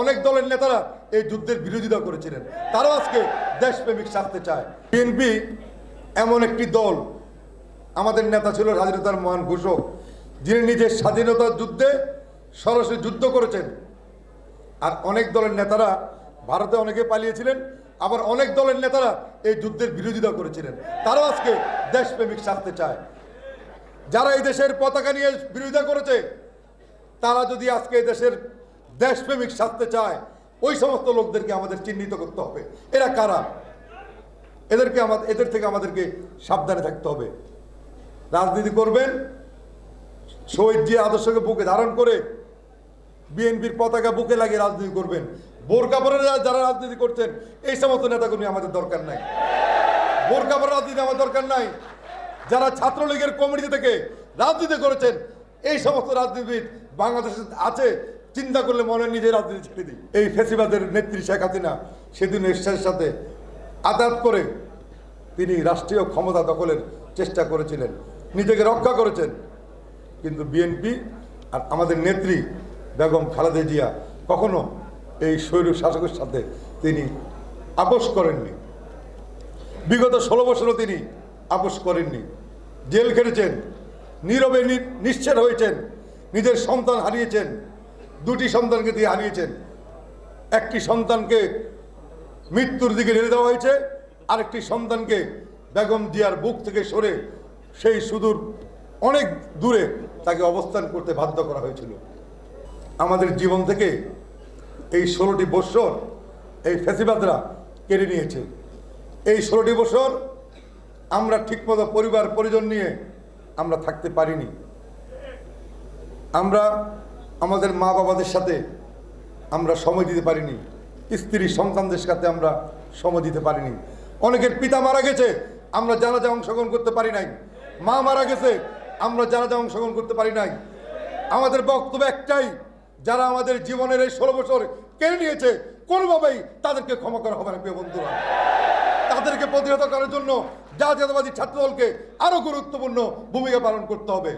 অনেক দলের নেতারা এই যুদ্ধের বিরোধিতা করেছিলেন। তারাও আজকে দেশপ্রেমিক শাস্তে চায়। বিএনপি এমন একটি দল, আমাদের নেতা ছিল স্বাধীনতার মহান ঘোষক, যিনি নিজের স্বাধীনতার যুদ্ধে সরাসরি যুদ্ধ করেছেন। আর অনেক দলের নেতারা ভারতে অনেকে পালিয়েছিলেন, আবার অনেক দলের নেতারা এই যুদ্ধের বিরোধিতা করেছিলেন। তারাও আজকে দেশপ্রেমিক শাস্তে চায়। যারা এই দেশের পতাকা নিয়ে বিরোধিতা করেছে, তারা যদি আজকে এই দেশের দেশপ্রেমিক সাজতে চায়, ওই সমস্ত লোকদেরকে আমাদের চিহ্নিত করতে হবে। এরা কারা? এদেরকে আমাদের এদের থেকে আমাদেরকে সাবধানে থাকতে হবে। রাজনীতি করবেন, শহীদ যে আদর্শকে বুকে ধারণ করে বিএনপির পতাকা বুকে লাগিয়ে রাজনীতি করবেন। বোরকা পরে যারা- রাজনীতি করছেন, এই সমস্ত নেতাগুলি আমাদের দরকার নাই। বোরকা পরে রাজনীতি আমার দরকার নাই। যারা ছাত্রলীগের কমিটি থেকে রাজনীতি করেছেন, এই সমস্ত রাজনীতিবিদ বাংলাদেশে আছে চিন্তা করলে মনে নিজে রাজনীতি ছেড়ে দিই। এই ফেসিবাদের নেত্রী শেখ হাসিনা সেদিন এরশাদের সাথে আঘাত করে তিনি রাষ্ট্রীয় ক্ষমতা দখলের চেষ্টা করেছিলেন। নিজেকে রক্ষা করেছেন। কিন্তু বিএনপি আর আমাদের নেত্রী বেগম খালেদা জিয়া কখনো এই স্বৈর শাসকের সাথে তিনি আপোষ করেননি। বিগত ষোলো বছরও তিনি আপোষ করেননি। জেল খেটেছেন, নীরবে নি- নিশ্চয় হয়েছেন, নিজের সন্তান হারিয়েছেন। দুটি সন্তানকে দিয়ে হারিয়েছেন। একটি সন্তানকে মৃত্যুর দিকে ঠেলে দেওয়া হয়েছে, আরেকটি সন্তানকে বেগম জিয়ার বুক থেকে সরে সেই সুদূর অনেক দূরে তাকে অবস্থান করতে বাধ্য করা হয়েছিল। আমাদের জীবন থেকে এই ষোলোটি বৎসর এই ফেসিবাদরা কেড়ে নিয়েছে। এই ষোলোটি বছর আমরা ঠিকমতো পরিবার পরিজন নিয়ে আমরা থাকতে পারিনি। আমরা আমাদের মা বাবাদের সাথে আমরা সময় দিতে পারিনি। স্ত্রী সন্তানদের সাথে আমরা সময় দিতে পারিনি। অনেকের পিতা মারা গেছে, আমরা জানাজা অংশগ্রহণ করতে পারি নাই। মা মারা গেছে, আমরা জানাজা অংশগ্রহণ করতে পারি নাই। আমাদের বক্তব্য একটাই, যারা আমাদের জীবনের এই ষোলো বছর কেড়ে নিয়েছে, কোনোভাবেই তাদেরকে ক্ষমা করা হবে না, প্রিয় বন্ধুরা। তাদেরকে প্রতিহত করার জন্য জাতীয়তাবাদী ছাত্রদলকে আরও গুরুত্বপূর্ণ ভূমিকা পালন করতে হবে।